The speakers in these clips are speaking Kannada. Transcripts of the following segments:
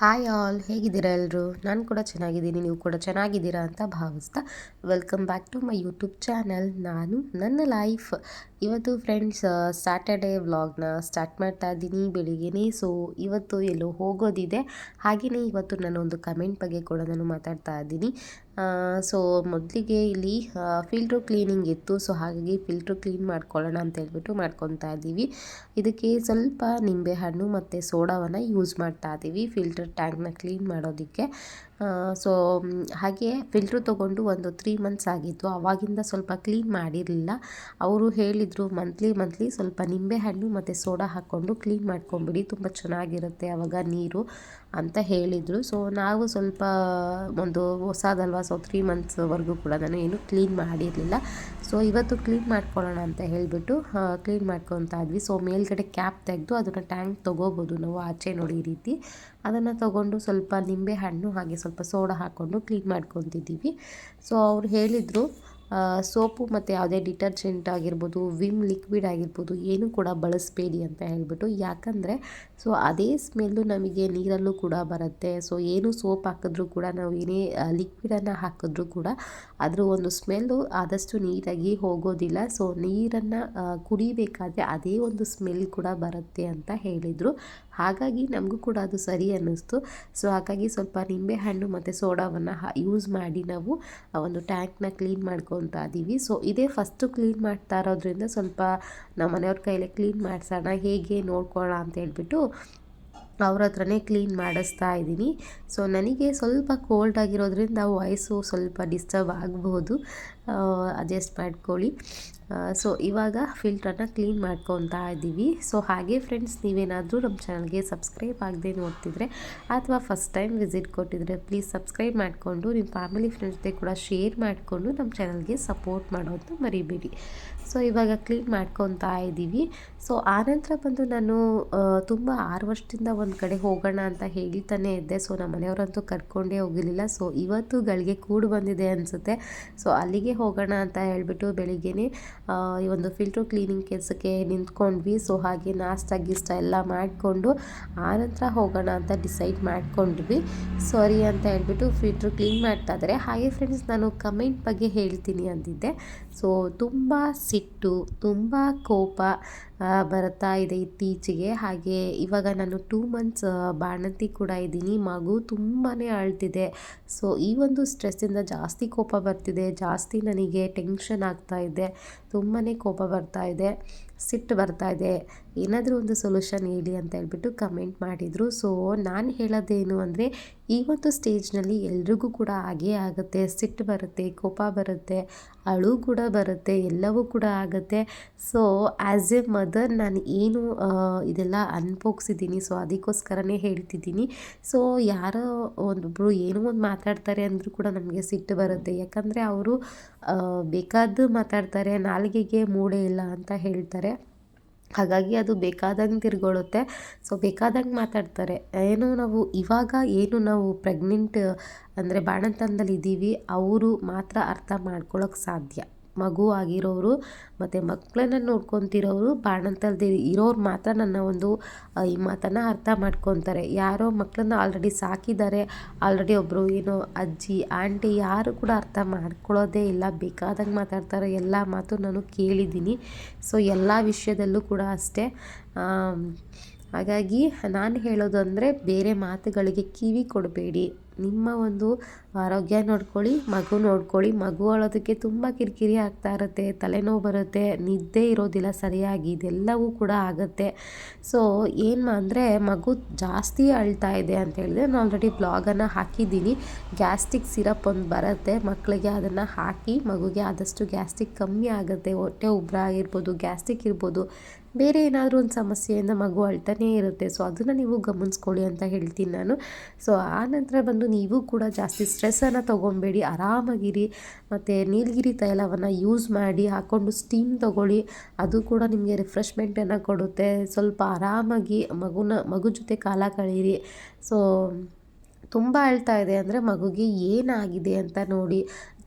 ಹಾಯ್ ಆಲ್ ಹೇಗಿದ್ದೀರಾ ಎಲ್ಲರೂ ನಾನು ಕೂಡ ಚೆನ್ನಾಗಿದ್ದೀನಿ, ನೀವು ಕೂಡ ಚೆನ್ನಾಗಿದ್ದೀರಾ ಅಂತ ಭಾವಿಸ್ತಾ welcome back to my YouTube channel ನಾನು ನನ್ನ ಲೈಫ್ ಇವತ್ತು ಫ್ರೆಂಡ್ಸ್ ಸ್ಯಾಟರ್ಡೇ ವ್ಲಾಗ್ನ ಸ್ಟಾರ್ಟ್ ಮಾಡ್ತಾ ಇದ್ದೀನಿ ಬೆಳಿಗ್ಗೆನೇ. ಸೊ ಇವತ್ತು ಎಲ್ಲೋ ಹೋಗೋದಿದೆ. ಹಾಗೆಯೇ ಇವತ್ತು ನಾನೊಂದು ಕಮೆಂಟ್ ಬಗ್ಗೆ ಕೂಡ ನಾನು ಮಾತಾಡ್ತಾ ಇದ್ದೀನಿ. ಸೊ ಮೊದಲಿಗೆ ಇಲ್ಲಿ ಫಿಲ್ಟ್ರು ಕ್ಲೀನಿಂಗ್ ಇತ್ತು. ಸೊ ಹಾಗಾಗಿ ಫಿಲ್ಟ್ರು ಕ್ಲೀನ್ ಮಾಡ್ಕೊಳ್ಳೋಣ ಅಂತ ಹೇಳ್ಬಿಟ್ಟು ಮಾಡ್ಕೊತಾ ಇದ್ದೀವಿ. ಇದಕ್ಕೆ ಸ್ವಲ್ಪ ನಿಂಬೆಹಣ್ಣು ಮತ್ತು ಸೋಡಾವನ್ನು ಯೂಸ್ ಮಾಡ್ತಾ ಇದ್ದೀವಿ. ಫಿಲ್ಟರ್ ಟ್ಯಾಂಕ್ನ ಕ್ಲೀನ್ ಮಾಡೋದಕ್ಕೆ. ಸೊ ಹಾಗೆ ಫಿಲ್ಟ್ರು ತೊಗೊಂಡು ಒಂದು ತ್ರೀ ಮಂತ್ಸ್ ಆಗಿದ್ದು ಆವಾಗಿಂದ ಸ್ವಲ್ಪ ಕ್ಲೀನ್ ಮಾಡಿರಲಿಲ್ಲ. ಅವರು ಹೇಳಿದರು ಮಂತ್ಲಿ ಮಂತ್ಲಿ ಸ್ವಲ್ಪ ನಿಂಬೆಹಣ್ಣು ಮತ್ತು ಸೋಡಾ ಹಾಕ್ಕೊಂಡು ಕ್ಲೀನ್ ಮಾಡ್ಕೊಂಬಿಡಿ. ತುಂಬ ಚೆನ್ನಾಗಿರುತ್ತೆ ಆವಾಗ ನೀರು ಅಂತ ಹೇಳಿದರು. ಸೊ ನಾವು ಸ್ವಲ್ಪ ಒಂದು ಹೊಸದಲ್ವ? ಸೊ ತ್ರೀ ಮಂತ್ಸ್ವರೆಗೂ ಕೂಡ ನಾನು ಏನು ಕ್ಲೀನ್ ಮಾಡಿರಲಿಲ್ಲ. ಸೊ ಇವತ್ತು ಕ್ಲೀನ್ ಮಾಡ್ಕೊಳ್ಳೋಣ ಅಂತ ಹೇಳಿಬಿಟ್ಟು ಕ್ಲೀನ್ ಮಾಡ್ಕೊತಾ ಇದ್ವಿ. ಸೊ ಮೇಲ್ಗಡೆ ಕ್ಯಾಪ್ ತೆಗೆದು ಅದನ್ನು ಟ್ಯಾಂಕ್ ತೊಗೋಬೋದು ನಾವು ಆಚೆ ನೋಡಿ ರೀತಿ. ಅದನ್ನು ತಗೊಂಡು ಸ್ವಲ್ಪ ನಿಂಬೆ ಹಣ್ಣು ಹಾಗೆ ಸ್ವಲ್ಪ ಸೋಡಾ ಹಾಕ್ಕೊಂಡು ಕ್ಲೀನ್ ಮಾಡ್ಕೊತಿದ್ದೀವಿ. ಸೊ, ಅವ್ರು ಹೇಳಿದರು ಸೋಪು ಮತ್ತು ಯಾವುದೇ ಡಿಟರ್ಜೆಂಟ್ ಆಗಿರ್ಬೋದು, ವಿಮ್ ಲಿಕ್ವಿಡ್ ಆಗಿರ್ಬೋದು ಏನು ಕೂಡ ಬಳಸಬೇಡಿ ಅಂತ ಹೇಳಿಬಿಟ್ಟು, ಯಾಕಂದರೆ, ಸೊ, ಅದೇ ಸ್ಮೆಲ್ಲು ನಮಗೆ ನೀರಲ್ಲೂ ಕೂಡ ಬರುತ್ತೆ. ಸೊ, ಏನು ಸೋಪ್ ಹಾಕಿದ್ರೂ ಕೂಡ, ನಾವು ಏನೇ ಲಿಕ್ವಿಡನ್ನು ಹಾಕಿದ್ರೂ ಕೂಡ, ಅದರ ಒಂದು ಸ್ಮೆಲ್ಲು ಆದಷ್ಟು ನೀಟಾಗಿ ಹೋಗೋದಿಲ್ಲ. ಸೊ, ನೀರನ್ನು ಕುಡಿಬೇಕಾದ್ರೆ ಅದೇ ಒಂದು ಸ್ಮೆಲ್ ಕೂಡ ಬರುತ್ತೆ ಅಂತ ಹೇಳಿದರು. ಹಾಗಾಗಿ ನಮಗೂ ಕೂಡ ಅದು ಸರಿ ಅನ್ನಿಸ್ತು. ಸೊ ಹಾಗಾಗಿ ಸ್ವಲ್ಪ ನಿಂಬೆಹಣ್ಣು ಮತ್ತು ಸೋಡಾವನ್ನು ಯೂಸ್ ಮಾಡಿ ನಾವು, ಆ, ಒಂದು ಟ್ಯಾಂಕ್ನ ಕ್ಲೀನ್ ಮಾಡ್ಕೊತಾ ಇದ್ದೀವಿ ಸೊ ಇದೇ ಫಸ್ಟು ಕ್ಲೀನ್ ಮಾಡ್ತಾ ಇರೋದ್ರಿಂದ ಸ್ವಲ್ಪ ನಮ್ಮ ಮನೆಯವ್ರ ಕೈಲೇ ಕ್ಲೀನ್ ಮಾಡಿಸೋಣ, ಹೇಗೆ ನೋಡ್ಕೊಳ್ಳೋಣ ಅಂತ ಹೇಳ್ಬಿಟ್ಟು ಅವ್ರ ಹತ್ರನೇ ಕ್ಲೀನ್ ಮಾಡಿಸ್ತಾ ಇದ್ದೀನಿ. ಸೊ ನನಗೆ ಸ್ವಲ್ಪ ಕೋಲ್ಡ್ ಆಗಿರೋದ್ರಿಂದ ವಾಯ್ಸು ಸ್ವಲ್ಪ ಡಿಸ್ಟರ್ಬ್ ಆಗಬಹುದು ಅಡ್ಜಸ್ಟ್ ಮಾಡ್ಕೊಳ್ಳಿ. ಸೊ ಇವಾಗ ಫಿಲ್ಟ್ರನ್ನ ಕ್ಲೀನ್ ಮಾಡ್ಕೊತಾ ಇದ್ದೀವಿ. ಸೊ ಹಾಗೆ ಫ್ರೆಂಡ್ಸ್ ನೀವೇನಾದರೂ ನಮ್ಮ ಚಾನಲ್ಗೆ ಸಬ್ಸ್ಕ್ರೈಬ್ ಆಗದೆ ನೋಡ್ತಿದ್ರೆ ಅಥವಾ ಫಸ್ಟ್ ಟೈಮ್ ವಿಸಿಟ್ ಕೊಟ್ಟಿದ್ರೆ ಪ್ಲೀಸ್ ಸಬ್ಸ್ಕ್ರೈಬ್ ಮಾಡಿಕೊಂಡು, ನಿಮ್ಮ ಫ್ಯಾಮಿಲಿ ಫ್ರೆಂಡ್ಸ್ಗೆ ಕೂಡ ಶೇರ್ ಮಾಡಿಕೊಂಡು ನಮ್ಮ ಚಾನಲ್ಗೆ ಸಪೋರ್ಟ್ ಮಾಡೋದು ಮರಿಬೇಡಿ. ಸೊ, ಇವಾಗ ಕ್ಲೀನ್ ಮಾಡ್ಕೊತಾ ಇದ್ದೀವಿ. ಸೊ, ಆನಂತರ ಬಂದು ನಾನು ತುಂಬ ಆರು ವರ್ಷದಿಂದ ಒಂದು ಕಡೆ ಹೋಗೋಣ ಅಂತ ಹೇಳ್ತಾನೆ ಇದ್ದೆ. ಸೊ, ನಮ್ಮ ಮನೆಯವರಂತೂ ಕರ್ಕೊಂಡೇ ಹೋಗಿರಲಿಲ್ಲ. ಸೊ, ಇವತ್ತು ಗಳಿಗೆ ಕೂಡು ಬಂದಿದೆ ಅನಿಸುತ್ತೆ. ಸೊ, ಅಲ್ಲಿಗೆ ಹೋಗೋಣ ಅಂತ ಹೇಳಿಬಿಟ್ಟು ಬೆಳಿಗ್ಗೆನೆ ಈ ಒಂದು ಫಿಲ್ಟರ್ ಕ್ಲೀನಿಂಗ್ ಕೆಲಸಕ್ಕೆ ನಿಂತ್ಕೊಂಡ್ವಿ. ಸೊ, ಹಾಗೆ ನಾಷ್ಟ ಗೀಷ್ಟ ಎಲ್ಲ ಮಾಡಿಕೊಂಡು ಆನಂತರ ಹೋಗೋಣ ಅಂತ ಡಿಸೈಡ್ ಮಾಡ್ಕೊಂಡ್ವಿ. ಸಾರಿ ಅಂತ ಹೇಳ್ಬಿಟ್ಟು ಫಿಲ್ಟರ್ ಕ್ಲೀನ್ ಮಾಡ್ತಾ ಇದ್ದಾರೆ. ಹಾಗೆ ಫ್ರೆಂಡ್ಸ್, ನಾನು ಕಮೆಂಟ್ ಬಗ್ಗೆ ಹೇಳ್ತೀನಿ ಅಂದಿದ್ದೆ. ಸೊ, ತುಂಬ ಸಿಟ್ಟು ತುಂಬ ಕೋಪ ಬರ್ತಾ ಇದೆ ಇತ್ತೀಚೆಗೆ. ಹಾಗೆ ಇವಾಗ ನಾನು ಟೂ ಮಂತ್ಸ್ ಬಾಣಂತಿ ಕೂಡ ಇದ್ದೀನಿ. ಮಗು ತುಂಬಾ ಅಳ್ತಿದೆ. ಸೊ ಈ ಒಂದು ಸ್ಟ್ರೆಸ್ಸಿಂದ ಜಾಸ್ತಿ ಕೋಪ ಬರ್ತಿದೆ. ಜಾಸ್ತಿ ನನಗೆ ಟೆನ್ಷನ್ ಆಗ್ತಾ ಇದೆ. ತುಂಬಾ ಕೋಪ ಬರ್ತಾ ಇದೆ. ಸಿಟ್ಟು ಬರ್ತಾ ಇದೆ. ಏನಾದರೂ ಒಂದು ಸೊಲ್ಯೂಷನ್ ಹೇಳಿ ಅಂತ ಹೇಳ್ಬಿಟ್ಟು ಕಮೆಂಟ್ ಮಾಡಿದರು. ಸೊ ನಾನು ಹೇಳೋದೇನು ಅಂದರೆ, ಈ ಒಂದು ಸ್ಟೇಜ್ನಲ್ಲಿ ಎಲ್ರಿಗೂ ಕೂಡ ಹಾಗೇ ಆಗುತ್ತೆ. ಸಿಟ್ಟು ಬರುತ್ತೆ, ಕೋಪ ಬರುತ್ತೆ, ಅಳು ಕೂಡ ಬರುತ್ತೆ, ಎಲ್ಲವೂ ಕೂಡ ಆಗುತ್ತೆ. ಸೊ ಆ್ಯಸ್ ಎ ಮದರ್ ನಾನು ಏನು ಇದೆಲ್ಲ ಅನ್ಭೋಗ್ಸಿದ್ದೀನಿ ಸೊ ಅದಕ್ಕೋಸ್ಕರನೇ ಹೇಳ್ತಿದ್ದೀನಿ ಸೊ ಯಾರೋ ಒಂದೊಬ್ಬರು ಏನೋ ಒಂದು ಮಾತಾಡ್ತಾರೆ ಅಂದರೂ ಕೂಡ ನಮಗೆ ಸಿಟ್ಟು ಬರುತ್ತೆ. ಯಾಕಂದರೆ ಅವರು ಬೇಕಾದ್ದು ಮಾತಾಡ್ತಾರೆ, ನಾಲಿಗೆಗೆ ಮೂಡೆ ಇಲ್ಲ ಅಂತ ಹೇಳ್ತಾರೆ. ಹಾಗಾಗಿ ಅದು ಬೇಕಾದಂಗೆ ತಿರ್ಗೊಳುತ್ತೆ. ಸೊ ಬೇಕಾದಂಗೆ ಮಾತಾಡ್ತಾರೆ. ಏನು ನಾವು ಇವಾಗ ಏನು ನಾವು ಪ್ರೆಗ್ನೆಂಟ್, ಅಂದರೆ ಬಾಣಂತನದಲ್ಲಿ ಇದ್ದೀವಿ ಅವರು ಮಾತ್ರ ಅರ್ಥ ಮಾಡ್ಕೊಳ್ಳೋಕೆ ಸಾಧ್ಯ. ಮಗು ಆಗಿರೋರು ಮತ್ತು ಮಕ್ಕಳನ್ನ ನೋಡ್ಕೊತಿರೋರು ಬಾಣಂತಲ್ದೇ ಇರೋರು ಮಾತ್ರ ನನ್ನ ಒಂದು ಈ ಮಾತನ್ನು ಅರ್ಥ ಮಾಡ್ಕೊತಾರೆ. ಯಾರೋ ಮಕ್ಕಳನ್ನ ಆಲ್ರೆಡಿ ಸಾಕಿದ್ದಾರೆ. ಆಲ್ರೆಡಿ ಒಬ್ಬರು ಏನೋ ಅಜ್ಜಿ, ಆಂಟಿ ಯಾರು ಕೂಡ ಅರ್ಥ ಮಾಡ್ಕೊಳ್ಳೋದೇ ಇಲ್ಲ. ಬೇಕಾದಂಗೆ ಮಾತಾಡ್ತಾರೆ. ಎಲ್ಲ ಮಾತು ನಾನು ಕೇಳಿದ್ದೀನಿ. ಸೊ ಎಲ್ಲ ವಿಷಯದಲ್ಲೂ ಕೂಡ ಅಷ್ಟೇ. ಹಾಗಾಗಿ ನಾನು ಹೇಳೋದು ಅಂದರೆ ಬೇರೆ ಮಾತುಗಳಿಗೆ ಕಿವಿ ಕೊಡಬೇಡಿ. ನಿಮ್ಮ ಒಂದು ಆರೋಗ್ಯ ನೋಡ್ಕೊಳ್ಳಿ, ಮಗು ನೋಡ್ಕೊಳ್ಳಿ. ಮಗು ಅಳೋದಕ್ಕೆ ತುಂಬ ಕಿರಿಕಿರಿ ಆಗ್ತಾ ಇರುತ್ತೆ, ತಲೆನೋವು ಬರುತ್ತೆ, ನಿದ್ದೆ ಇರೋದಿಲ್ಲ ಸರಿಯಾಗಿ, ಇದೆಲ್ಲವೂ ಕೂಡ ಆಗುತ್ತೆ. ಸೊ ಏನು ಅಂದರೆ ಮಗು ಜಾಸ್ತಿ ಅಳ್ತಾ ಇದೆ ಅಂತ ಹೇಳಿದ್ರೆ ನಾನು ಆಲ್ರೆಡಿ ಬ್ಲಾಗನ್ನು ಹಾಕಿದ್ದೀನಿ. ಗ್ಯಾಸ್ಟಿಕ್ ಸಿರಪ್ ಒಂದು ಬರುತ್ತೆ ಮಕ್ಕಳಿಗೆ ಅದನ್ನು ಹಾಕಿ ಮಗುಗೆ ಆದಷ್ಟು ಗ್ಯಾಸ್ಟಿಕ್ ಕಮ್ಮಿ ಆಗುತ್ತೆ. ಹೊಟ್ಟೆ ಉಬ್ಬರ ಆಗಿರ್ಬೋದು ಗ್ಯಾಸ್ಟಿಕ್ ಇರ್ಬೋದು. ಬೇರೆ ಏನಾದರೂ ಒಂದು ಸಮಸ್ಯೆಯಿಂದ ಮಗು ಅಳ್ತಾನೇ ಇರುತ್ತೆ. ಸೊ ಅದನ್ನು ನೀವು ಗಮನಿಸ್ಕೊಳ್ಳಿ ಅಂತ ಹೇಳ್ತೀನಿ ನಾನು. ಸೊ ಆ ನಂತರ ಬಂದು ನೀವು ಕೂಡ ಜಾಸ್ತಿ ಸ್ಟ್ರೆಸ್ಸನ್ನು ತೊಗೊಬೇಡಿ. ಆರಾಮಾಗಿರಿ. ಮತ್ತು ನೀಲಗಿರಿ ತೈಲವನ್ನು ಯೂಸ್ ಮಾಡಿ ಹಾಕ್ಕೊಂಡು ಸ್ಟೀಮ್ ತೊಗೊಳ್ಳಿ. ಅದು ಕೂಡ ನಿಮಗೆ ರಿಫ್ರೆಶ್ಮೆಂಟನ್ನು ಕೊಡುತ್ತೆ. ಸ್ವಲ್ಪ ಆರಾಮಾಗಿ ಮಗುನ, ಮಗು ಜೊತೆ ಕಾಲ ಕಳೀರಿ. ಸೊ ತುಂಬ ಅಳ್ತಾ ಇದೆ. ಅಂದರೆ ಮಗುಗೆ ಏನಾಗಿದೆ ಅಂತ ನೋಡಿ.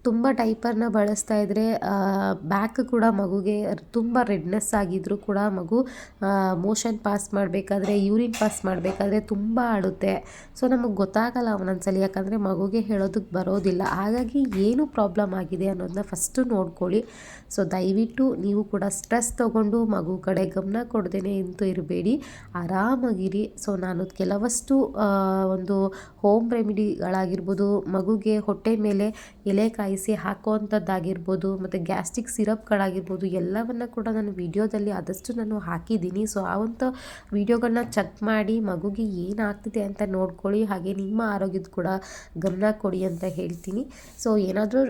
ತುಂಬ ಡೈಪರ್ನ ಬಳಸ್ತಾ ಇದ್ದರೆ ಬ್ಯಾಕ್ ಕೂಡ ಮಗುಗೆ ತುಂಬ ರೆಡ್ನೆಸ್ ಆಗಿದ್ದರೂ ಕೂಡ ಮಗು ಮೋಷನ್ ಪಾಸ್ ಮಾಡಬೇಕಾದ್ರೆ ಯೂರಿನ್ ಪಾಸ್ ಮಾಡಬೇಕಾದ್ರೆ ತುಂಬ ಆಡುತ್ತೆ. ಸೊ ನಮಗೆ ಗೊತ್ತಾಗಲ್ಲ ಒಂದೊಂದ್ಸಲಿ ಯಾಕಂದರೆ ಮಗುಗೆ ಹೇಳೋದಕ್ಕೆ ಬರೋದಿಲ್ಲ. ಹಾಗಾಗಿ ಏನು ಪ್ರಾಬ್ಲಮ್ ಆಗಿದೆ ಅನ್ನೋದನ್ನ ಫಸ್ಟು ನೋಡ್ಕೊಳ್ಳಿ. ಸೊ ದಯವಿಟ್ಟು ನೀವು ಕೂಡ ಸ್ಟ್ರೆಸ್ ತೊಗೊಂಡು ಮಗು ಕಡೆ ಗಮನ ಕೊಡ್ದೇನೆ ಅಂತೂ ಇರಬೇಡಿ. ಆರಾಮಾಗಿರಿ. ಸೊ ನಾನು ಕೆಲವಷ್ಟು ಒಂದು ಹೋಮ್ ರೆಮಿಡಿಗಳಾಗಿರ್ಬೋದು ಮಗುಗೆ ಹೊಟ್ಟೆ ಮೇಲೆ ಎಲೆ ಕಾಯಿಸಿ ಹಾಕುವಂಥದ್ದಾಗಿರ್ಬೋದು, ಮತ್ತು ಗ್ಯಾಸ್ಟ್ರಿಕ್ ಸಿರಪ್ಗಳಾಗಿರ್ಬೋದು, ಎಲ್ಲವನ್ನು ಕೂಡ ನಾನು ವಿಡಿಯೋದಲ್ಲಿ ಆದಷ್ಟು ನಾನು ಹಾಕಿದ್ದೀನಿ. ಸೊ ಆ ಒಂದು ವಿಡಿಯೋಗಳನ್ನ ಚೆಕ್ ಮಾಡಿ ಮಗುಗೆ ಏನಾಗ್ತಿದೆ ಅಂತ ನೋಡ್ಕೊಳ್ಳಿ, ಹಾಗೆ ನಿಮ್ಮ ಆರೋಗ್ಯದ ಕೂಡ ಗಮನ ಕೊಡಿ ಅಂತ ಹೇಳ್ತೀನಿ. ಸೊ ಏನಾದರೂ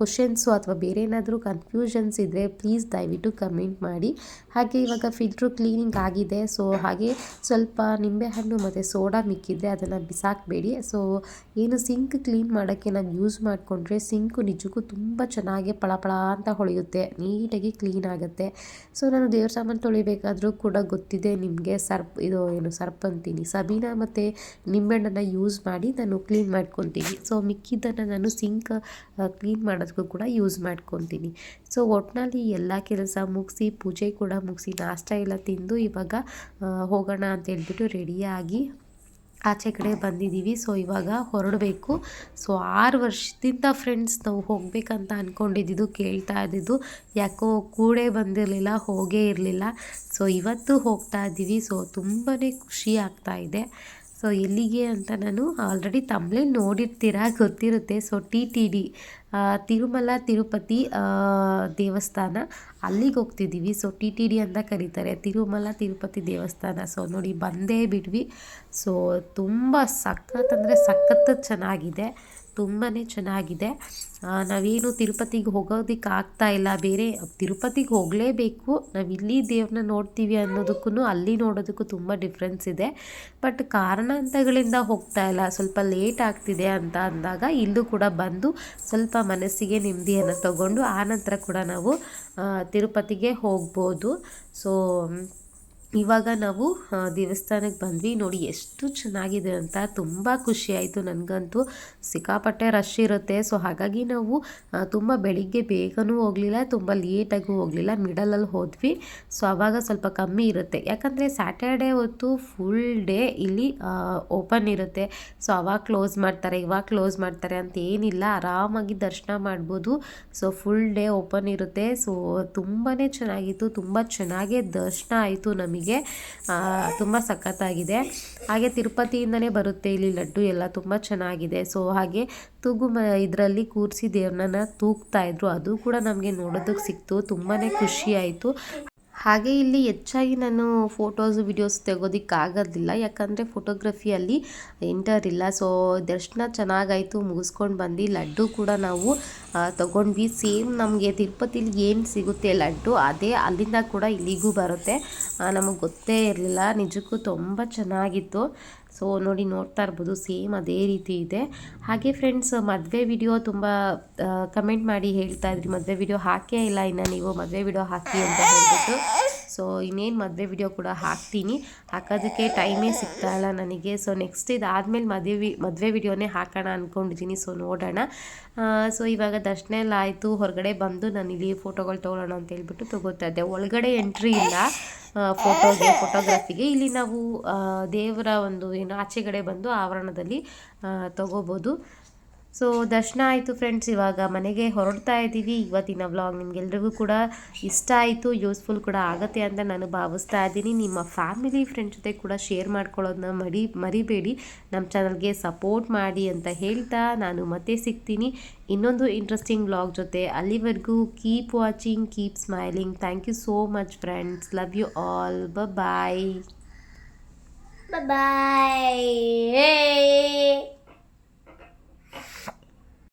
ಕ್ವಶನ್ಸು ಅಥವಾ ಬೇರೆ ಏನಾದರೂ ಕನ್ಫ್ಯೂಷನ್ಸ್ ಇದ್ದರೆ ಪ್ಲೀಸ್ ದಯವಿಟ್ಟು ಕಮೆಂಟ್ ಮಾಡಿ. ಹಾಗೆ ಇವಾಗ ಫಿಲ್ಟ್ರು ಕ್ಲೀನಿಂಗ್ ಆಗಿದೆ. ಸೊ ಹಾಗೆ ಸ್ವಲ್ಪ ನಿಂಬೆಹಣ್ಣು ಮತ್ತು ಸೋಡಾ ಮಿಕ್ಕಿದ್ರೆ ಅದನ್ನು ಬಿಸಾಕಬೇಡಿ. ಸೊ ಏನು ಸಿಂಕ್ ಕ್ಲೀನ್ ಮಾಡೋಕ್ಕೆ ನಾವು ಯೂಸ್ ಮಾಡಿಕೊಂಡ್ರೆ ಸಿಂಕು ನಿಜಕ್ಕೂ ತುಂಬ ಚೆನ್ನಾಗಿ ಪಳಪಳ ಅಂತ ಹೊಳೆಯುತ್ತೆ, ನೀಟಾಗಿ ಕ್ಲೀನ್ ಆಗುತ್ತೆ. ಸೊ, ನಾನು ದೇವ್ರ ಸಾಮಾನು ತೊಳಿಬೇಕಾದ್ರೂ ಕೂಡ ಗೊತ್ತಿದೆ ನಿಮಗೆ ಸರ್ಪ್, ಇದು ಏನು ಸರ್ಪ್ ಅಂತೀನಿ, ಸಬೀನ ಮತ್ತು ನಿಂಬೆಹಣ್ಣನ್ನು ಯೂಸ್ ಮಾಡಿ ನಾನು ಕ್ಲೀನ್ ಮಾಡ್ಕೊತೀನಿ. ಸೊ, ಮಿಕ್ಕಿದ್ದನ್ನು ನಾನು ಸಿಂಕ್ ಕ್ಲೀನ್ ಮಾಡೋದಕ್ಕೂ ಕೂಡ ಯೂಸ್ ಮಾಡ್ಕೊತೀನಿ. ಸೊ ಒಟ್ಟಿನಲ್ಲಿ ಎಲ್ಲ ಕೆಲಸ ಮುಗಿಸಿ, ಪೂಜೆ ಕೂಡ ಮುಗಿಸಿ, ನಾಷ್ಟ ಎಲ್ಲ ತಿಂದು ಇವಾಗ ಹೋಗೋಣ ಅಂತ ಹೇಳ್ಬಿಟ್ಟು ರೆಡಿಯಾಗಿ ಆಚೆ ಕಡೆ ಬಂದಿದ್ದೀವಿ. ಸೊ ಇವಾಗ ಹೊರಡಬೇಕು. ಸೊ ಆರು ವರ್ಷದಿಂದ ಫ್ರೆಂಡ್ಸ್ ನಾವು ಹೋಗಬೇಕಂತ ಅಂದ್ಕೊಂಡಿದ್ದು ಕೇಳ್ತಾ ಇದ್ದಿದ್ದು. ಯಾಕೋ ಕೂಡೇ ಬಂದಿರಲಿಲ್ಲ, ಹೋಗೇ ಇರಲಿಲ್ಲ. ಸೊ ಇವತ್ತು ಹೋಗ್ತಾ ಇದ್ದೀವಿ. ಸೊ ತುಂಬಾ ಖುಷಿ ಆಗ್ತಾ ಇದೆ. ಸೊ ಎಲ್ಲಿಗೆ ಅಂತ ನಾನು ಆಲ್ರೆಡಿ ತಮ್ಮಲೇ ನೋಡಿರ್ತೀರ? ಗೊತ್ತಿರುತ್ತೆ. So T T D Tirumala, Tirupati ದೇವಸ್ಥಾನ ಅಲ್ಲಿಗೆ ಹೋಗ್ತಿದ್ದೀವಿ. ಸೊ ಟಿ ಟಿ ಡಿ ಅಂತ ಕರೀತಾರೆ. ತಿರುಮಲ, ತಿರುಪತಿ ದೇವಸ್ಥಾನ. ಸೊ ನೋಡಿ, ಬಂದೇ ಬಿಡ್ವಿ. ಸೊ ತುಂಬ ಸಖತ್ ಅಂದರೆ ಸಖತ್ ಚೆನ್ನಾಗಿದೆ. ತುಂಬಾ ಚೆನ್ನಾಗಿದೆ. ನಾವೇನು ತಿರುಪತಿಗೆ ಹೋಗೋದಕ್ಕೆ ಆಗ್ತಾ ಇಲ್ಲ. ಬೇರೆ ತಿರುಪತಿಗೆ ಹೋಗಲೇಬೇಕು. ನಾವು ಇಲ್ಲಿ ದೇವ್ರನ್ನ ನೋಡ್ತೀವಿ ಅನ್ನೋದಕ್ಕೂ ಅಲ್ಲಿ ನೋಡೋದಕ್ಕೂ ತುಂಬ ಡಿಫ್ರೆನ್ಸ್ ಇದೆ. ಬಟ್ ಕಾರಣಾಂತಗಳಿಂದ ಹೋಗ್ತಾ ಇಲ್ಲ. ಸ್ವಲ್ಪ ಲೇಟ್ ಆಗ್ತಿದೆ ಅಂತ ಅಂದಾಗ ಇಲ್ಲೂ ಕೂಡ ಬಂದು ಸ್ವಲ್ಪ ಮನಸ್ಸಿಗೆ ನೆಮ್ಮದಿಯನ್ನು ತಗೊಂಡು ಆನಂತರ ಕೂಡ ನಾವು ತಿರುಪತಿಗೆ ಹೋಗ್ಬೋದು. ಸೊ ಇವಾಗ ನಾವು ದೇವಸ್ಥಾನಕ್ಕೆ ಬಂದ್ವಿ. ನೋಡಿ, ಎಷ್ಟು ಚೆನ್ನಾಗಿದೆ ಅಂತ ತುಂಬ ಆಯಿತು ನನಗಂತೂ. ಸಿಕ್ಕಾಪಟ್ಟೆ ರಶ್ ಇರುತ್ತೆ. ಸೊ ಹಾಗಾಗಿ ನಾವು ತುಂಬ ಬೆಳಿಗ್ಗೆ ಬೇಗನೂ ಹೋಗಲಿಲ್ಲ, ತುಂಬ ಲೇಟಾಗೂ ಹೋಗಲಿಲ್ಲ. ಮಿಡಲಲ್ಲಿ ಹೋದ್ವಿ. ಸೊ ಆವಾಗ ಸ್ವಲ್ಪ ಕಮ್ಮಿ ಇರುತ್ತೆ. ಯಾಕಂದರೆ ಸ್ಯಾಟರ್ಡೆ ಹೊತ್ತು ಫುಲ್ ಡೇ ಇಲ್ಲಿ ಓಪನ್ ಇರುತ್ತೆ. ಸೊ ಅವಾಗ ಕ್ಲೋಸ್ ಮಾಡ್ತಾರೆ, ಇವಾಗ ಕ್ಲೋಸ್ ಮಾಡ್ತಾರೆ ಅಂತ ಏನಿಲ್ಲ. ಆರಾಮಾಗಿ ದರ್ಶನ ಮಾಡ್ಬೋದು. ಸೊ ಫುಲ್ ಡೇ ಓಪನ್ ಇರುತ್ತೆ. ಸೊ ತುಂಬಾ ಚೆನ್ನಾಗಿತ್ತು. ತುಂಬ ಚೆನ್ನಾಗೇ ದರ್ಶನ ಆಯಿತು ನಮಗೆ. ನಮಗೆ ತುಂಬ ಸಖತ್ತಾಗಿದೆ. ಹಾಗೆ ತಿರುಪತಿಯಿಂದನೇ ಬರುತ್ತೆ ಇಲ್ಲಿ ಲಡ್ಡು ಎಲ್ಲ ತುಂಬ ಚೆನ್ನಾಗಿದೆ. ಸೊ ಹಾಗೆ ತೂಗು ಮ, ಇದರಲ್ಲಿ ಕೂರಿಸಿ ದೇವ್ರನ್ನ ತೂಗ್ತಾ ಇದ್ರು. ಅದು ಕೂಡ ನಮಗೆ ನೋಡೋದಕ್ಕೆ ಸಿಕ್ತು. ತುಂಬಾ ಖುಷಿ ಆಯಿತು. ಹಾಗೆ ಇಲ್ಲಿ ಹೆಚ್ಚಾಗಿ ನಾನು ಫೋಟೋಸ್ ವಿಡಿಯೋಸ್ ತೆಗೋದಕ್ಕಾಗೋದಿಲ್ಲ ಯಾಕಂದರೆ ಫೋಟೋಗ್ರಫಿಯಲ್ಲಿ ಎಂಟರ್ ಇಲ್ಲ. ಸೊ ದರ್ಶನ ಚೆನ್ನಾಗಾಯಿತು. ಮುಗಿಸ್ಕೊಂಡು ಬಂದು ಲಡ್ಡು ಕೂಡ ನಾವು ತೊಗೊಂಡ್ವಿ. ಸೇಮ್ ನಮಗೆ ತಿರುಪತಿಲಿ ಏನು ಸಿಗುತ್ತೆ ಲಡ್ಡು, ಅದೇ ಅಲ್ಲಿಂದ ಕೂಡ ಇಲ್ಲಿಗೂ ಬರುತ್ತೆ. ನಮಗೆ ಗೊತ್ತೇ ಇರಲಿಲ್ಲ. ನಿಜಕ್ಕೂ ತುಂಬ ಚೆನ್ನಾಗಿತ್ತು. ಸೊ ನೋಡಿ ನೋಡ್ತಾ ಇರ್ಬೋದು. ಸೇಮ್ ಅದೇ ರೀತಿ ಇದೆ. ಹಾಗೆ ಫ್ರೆಂಡ್ಸ್ ಮದುವೆ ವಿಡಿಯೋ ತುಂಬ ಕಮೆಂಟ್ ಮಾಡಿ ಹೇಳ್ತಾ ಇದ್ರಿ. ಮದುವೆ ವಿಡಿಯೋ ಹಾಕೇ ಇಲ್ಲ? ಇನ್ನು ನೀವು ಮದುವೆ ವಿಡಿಯೋ ಹಾಕಿ ಅಂತ ಹೇಳ್ಬಿಟ್ಟು. ಸೊ ಇನ್ನೇನು ಮದುವೆ ವಿಡಿಯೋ ಕೂಡ ಹಾಕ್ತೀನಿ. ಹಾಕೋದಕ್ಕೆ ಟೈಮೇ ಸಿಗ್ತಾ ಇಲ್ಲ ನನಗೆ. ಸೊ ನೆಕ್ಸ್ಟ್ ಇದಾದಮೇಲೆ ಮದುವೆ ಮದುವೆ ವಿಡಿಯೋನೇ ಹಾಕೋಣ ಅಂದ್ಕೊಂಡಿದ್ದೀನಿ ಸೊ ನೋಡೋಣ. ಸೊ ಇವಾಗ ದರ್ಶನ ಎಲ್ಲ ಆಯಿತು. ಹೊರಗಡೆ ಬಂದು ನಾನು ಇಲ್ಲಿ ಫೋಟೋಗಳು ತೊಗೊಳ್ಳೋಣ ಅಂತ ಹೇಳ್ಬಿಟ್ಟು ತೊಗೋತಾ ಇದ್ದೆ. ಒಳಗಡೆ ಎಂಟ್ರಿ ಇಲ್ಲ. ಫೋಟೋಗೆ ಫೋಟೋಗ್ರಫಿಗೆ ಇಲ್ಲಿ ನಾವು ದೇವರ ಒಂದು ಏನು ಆಚೆಗಡೆ ಬಂದು ಆವರಣದಲ್ಲಿ ತಗೋಬೋದು. ಸೊ ದರ್ಶನ ಆಯಿತು ಫ್ರೆಂಡ್ಸ್ ಇವಾಗ ಮನೆಗೆ ಹೊರಡ್ತಾ ಇದ್ದೀವಿ. ಇವತ್ತಿನ ವ್ಲಾಗ್ ನಿಮಗೆಲ್ರಿಗೂ ಕೂಡ ಇಷ್ಟ ಆಯಿತು ಯೂಸ್ಫುಲ್ ಕೂಡ ಆಗುತ್ತೆ ಅಂತ ನಾನು ಭಾವಿಸ್ತಾ ಇದ್ದೀನಿ. ನಿಮ್ಮ ಫ್ಯಾಮಿಲಿ ಫ್ರೆಂಡ್ಸ್ ಜೊತೆ ಕೂಡ ಶೇರ್ ಮಾಡ್ಕೊಳ್ಳೋದನ್ನ ಮಡಿ, ಮರಿಬೇಡಿ. ನಮ್ಮ ಚಾನಲ್ಗೆ ಸಪೋರ್ಟ್ ಮಾಡಿ ಅಂತ ಹೇಳ್ತಾ ನಾನು ಮತ್ತೆ ಸಿಗ್ತೀನಿ. ಇನ್ನೊಂದು ಇಂಟ್ರೆಸ್ಟಿಂಗ್ ವ್ಲಾಗ್ ಜೊತೆ ಅಲ್ಲಿವರೆಗೂ keep watching keep smiling thank you so much friends love you all ಬ ಬಾಯ್ ಬಾಯ್